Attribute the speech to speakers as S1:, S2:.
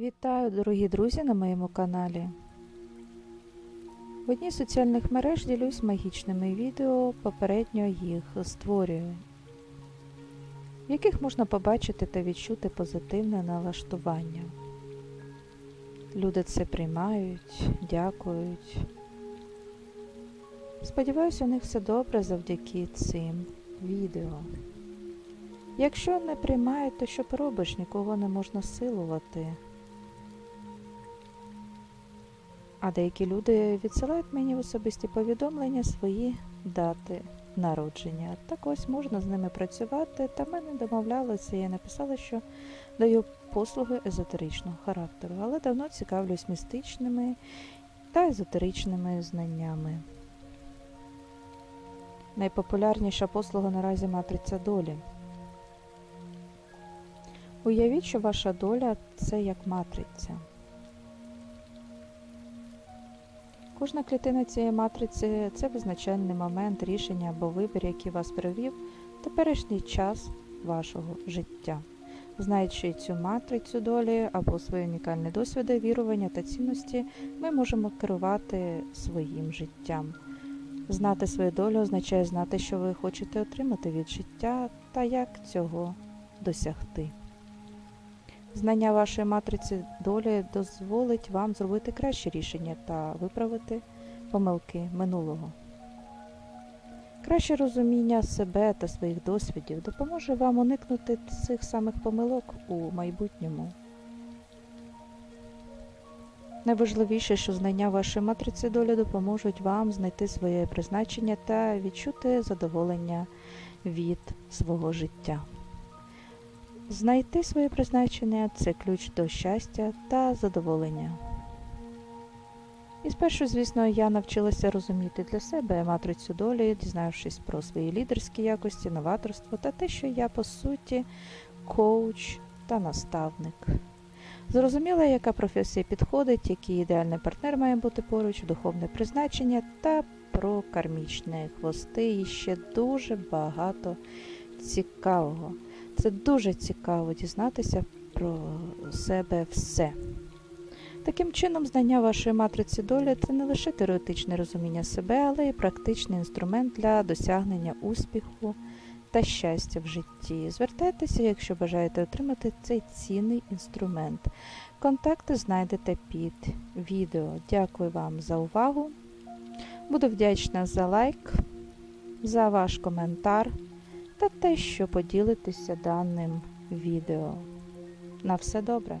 S1: Вітаю, дорогі друзі, на моєму каналі. В одній з соціальних мереж ділюсь магічними відео, попередньо їх створюю, в яких можна побачити та відчути позитивне налаштування. Люди це приймають, дякують. Сподіваюся, у них все добре завдяки цим відео. Якщо не приймають, то що поробиш, нікого не можна силувати. А деякі люди відсилають мені в особисті повідомлення свої дати народження. Так ось можна з ними працювати, та ми не домовлялися. Я написала, що даю послуги езотеричного характеру, але давно цікавлюсь містичними та езотеричними знаннями. Найпопулярніша послуга наразі матриця долі. Уявіть, що ваша доля це як матриця. Кожна клітина цієї матриці це визначальний момент рішення або вибір, який вас привів в теперішній час вашого життя. Знаючи цю матрицю долі або свої унікальні досвіди, вірування та цінності, ми можемо керувати своїм життям. Знати свою долю означає знати, що ви хочете отримати від життя та як цього досягти. Знання вашої матриці долі дозволить вам зробити кращі рішення та виправити помилки минулого. Краще розуміння себе та своїх досвідів допоможе вам уникнути цих самих помилок у майбутньому. Найважливіше, що знання вашої матриці долі допоможуть вам знайти своє призначення та відчути задоволення від свого життя. Знайти своє призначення це ключ до щастя та задоволення. І спершу, звісно, я навчилася розуміти для себе матрицю долі, дізнавшись про свої лідерські якості, новаторство та те, що я по суті коуч та наставник. Зрозуміла, яка професія підходить, який ідеальний партнер має бути поруч, духовне призначення та про кармічні хвости і ще дуже багато цікавого. Це дуже цікаво дізнатися про себе все. Таким чином, знання вашої матриці долі це не лише теоретичне розуміння себе, але й практичний інструмент для досягнення успіху та щастя в житті. Звертайтеся, якщо бажаєте отримати цей цінний інструмент. Контакти знайдете під відео. Дякую вам за увагу. Буду вдячна за лайк, за ваш коментар та те, що поділитеся даним відео. На все добре!